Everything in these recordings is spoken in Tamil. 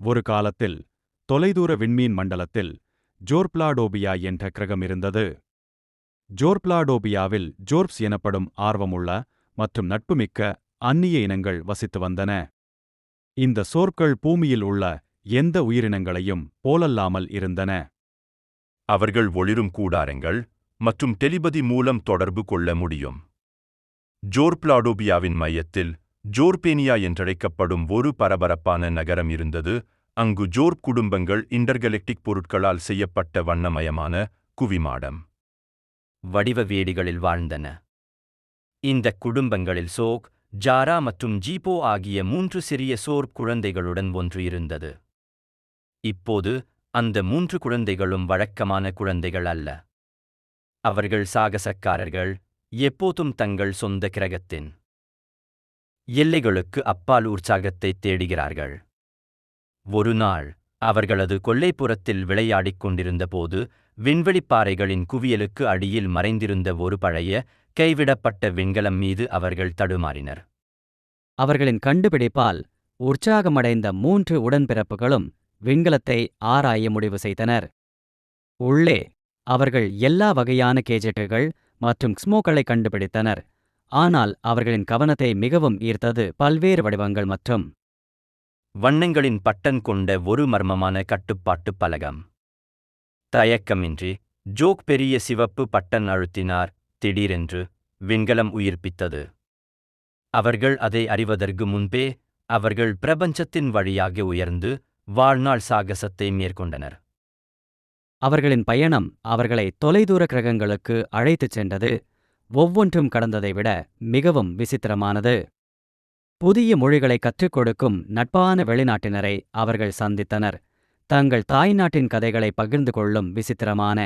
ஒரு காலத்தில் தொலைதூர விண்மீன் மண்டலத்தில் ஜோர்ப்லாடோபியா என்ற கிரகம் இருந்தது. ஜோர்ப்லாடோபியாவில் ஜோர்ப்ஸ் எனப்படும் ஆர்வமுள்ள மற்றும் நட்புமிக்க அந்நிய இனங்கள் வசித்து வந்தன. இந்த சோற்கள் பூமியில் உள்ள எந்த உயிரினங்களையும் போலல்லாமல் இருந்தன. அவர்கள் ஒளிரும் கூடாரங்கள் மற்றும் டெலிபதி மூலம் தொடர்பு கொள்ள முடியும். ஜோர்ப்லாடோபியாவின் மையத்தில் ஜோர்பேனியா என்றழைக்கப்படும் ஒரு பரபரப்பான நகரம் இருந்தது. அங்கு ஜோர்ப் குடும்பங்கள் இன்டர்கலெக்டிக் பொருட்களால் செய்யப்பட்ட வண்ணமயமான குவிமாடம். வடிவ வேடிகளில் வாழ்ந்தன. இந்த குடும்பங்களில் சோக் ஜாரா மற்றும் ஜீப்போ ஆகிய மூன்று சிறிய சோர் குழந்தைகளுடன் ஒன்று இருந்தது. இப்போது அந்த மூன்று குழந்தைகளும் வழக்கமான குழந்தைகள் அல்ல. அவர்கள் சாகசக்காரர்கள் எப்போதும் தங்கள் சொந்த கிரகத்தின் எல்லைகளுக்கு அப்பால் உற்சாகத்தை தேடுகிறார்கள். ஒரு நாள் அவர்களது கொல்லைப்புறத்தில் விளையாடிக் கொண்டிருந்தபோது விண்வெளிப்பாறைகளின் குவியலுக்கு அடியில் மறைந்திருந்த ஒரு பழைய கைவிடப்பட்ட விண்கலம் மீது அவர்கள் தடுமாறினர். அவர்களின் கண்டுபிடிப்பால் உற்சாகமடைந்த மூன்று உடன்பிறப்புகளும் விண்கலத்தை ஆராய முடிவு செய்தனர். உள்ளே அவர்கள் எல்லா வகையான கேஜெட்டுகள் மற்றும் ஸ்மோக்களை கண்டுபிடித்தனர். ஆனால் அவர்களின் கவனத்தை மிகவும் ஈர்த்தது பல்வேறு வடிவங்கள் மற்றும் வண்ணங்களின் பட்டன் கொண்ட ஒரு மர்மமான கட்டுப்பாட்டு பலகம். தயக்கமின்றி ஜோக் பெரிய சிவப்பு பட்டன் அழுத்தினார் திடீரென்று விண்கலம் உயிர்ப்பித்தது. அவர்கள் அதை அறிவதற்கு முன்பே அவர்கள் பிரபஞ்சத்தின் வழியாக உயர்ந்து வாழ்நாள் சாகசத்தை மேற்கொண்டனர். அவர்களின் பயணம் அவர்களை தொலைதூர கிரகங்களுக்கு அழைத்துச் சென்றது ஒவ்வொன்றும் கடந்ததை விட மிகவும் விசித்திரமானது. புதிய மொழிகளை கற்றுக் கொடுக்கும் நட்பான வெளிநாட்டினரை அவர்கள் சந்தித்தனர். தங்கள் தாய்நாட்டின் கதைகளை பகிர்ந்து கொள்ளும் விசித்திரமான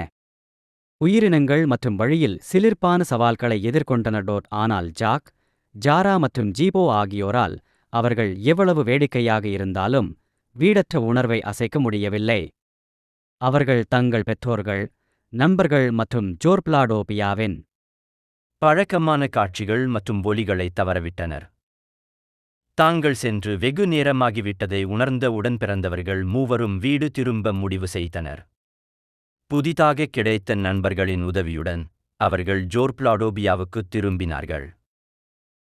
உயிரினங்கள் மற்றும் வழியில் சிலிர்ப்பான சவால்களை எதிர்கொண்டனர் டோட் ஆனால் ஜாக் ஜாரா மற்றும் ஜீபோ ஆகியோரால் அவர்கள் எவ்வளவு வேடிக்கையாக இருந்தாலும் வீடற்ற உணர்வை அசைக்க முடியவில்லை. அவர்கள் தங்கள் பெற்றோர்கள் நண்பர்கள் மற்றும் ஜோர்ப்லாடோபியாவின் பழக்கமான காட்சிகள் மற்றும் ஒலிகளை தவறவிட்டனர். தாங்கள் சென்று வெகு நேரமாகிவிட்டதை உணர்ந்த உடன் பிறந்தவர்கள் மூவரும் வீடு திரும்ப முடிவு செய்தனர். புதிதாக கிடைத்த நண்பர்களின் உதவியுடன் அவர்கள் ஜோர்ப்லாடோபியாவுக்கு திரும்பினார்கள்.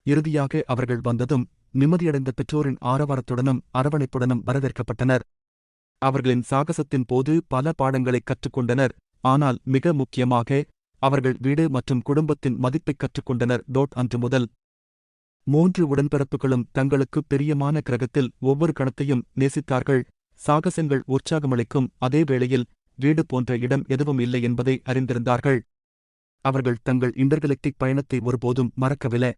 இறுதியாக அவர்கள் வந்ததும் நிம்மதியடைந்த பெற்றோரின் ஆரவாரத்துடனும் அரவணைப்புடனும் வரவேற்கப்பட்டனர். அவர்களின் சாகசத்தின் போது பல பாடங்களைக் கற்றுக்கொண்டனர். ஆனால் மிக முக்கியமாக அவர்கள் வீடு மற்றும் குடும்பத்தின் மதிப்பைக் கற்றுக்கொண்டனர். டோட் அன்று முதல் மூன்று உடன்பிறப்புகளும் தங்களுக்கு பிரியமான கிரகத்தில் ஒவ்வொரு கணத்தையும் நேசித்தார்கள். சாகசங்கள் உற்சாகமளிக்கும். அதே வேளையில் வீடு போன்ற இடம் எதுவும் இல்லை என்பதை அறிந்திருந்தார்கள். அவர்கள் தங்கள் இன்டர்கலெக்டிக் பயணத்தை ஒருபோதும் மறக்கவில்லை.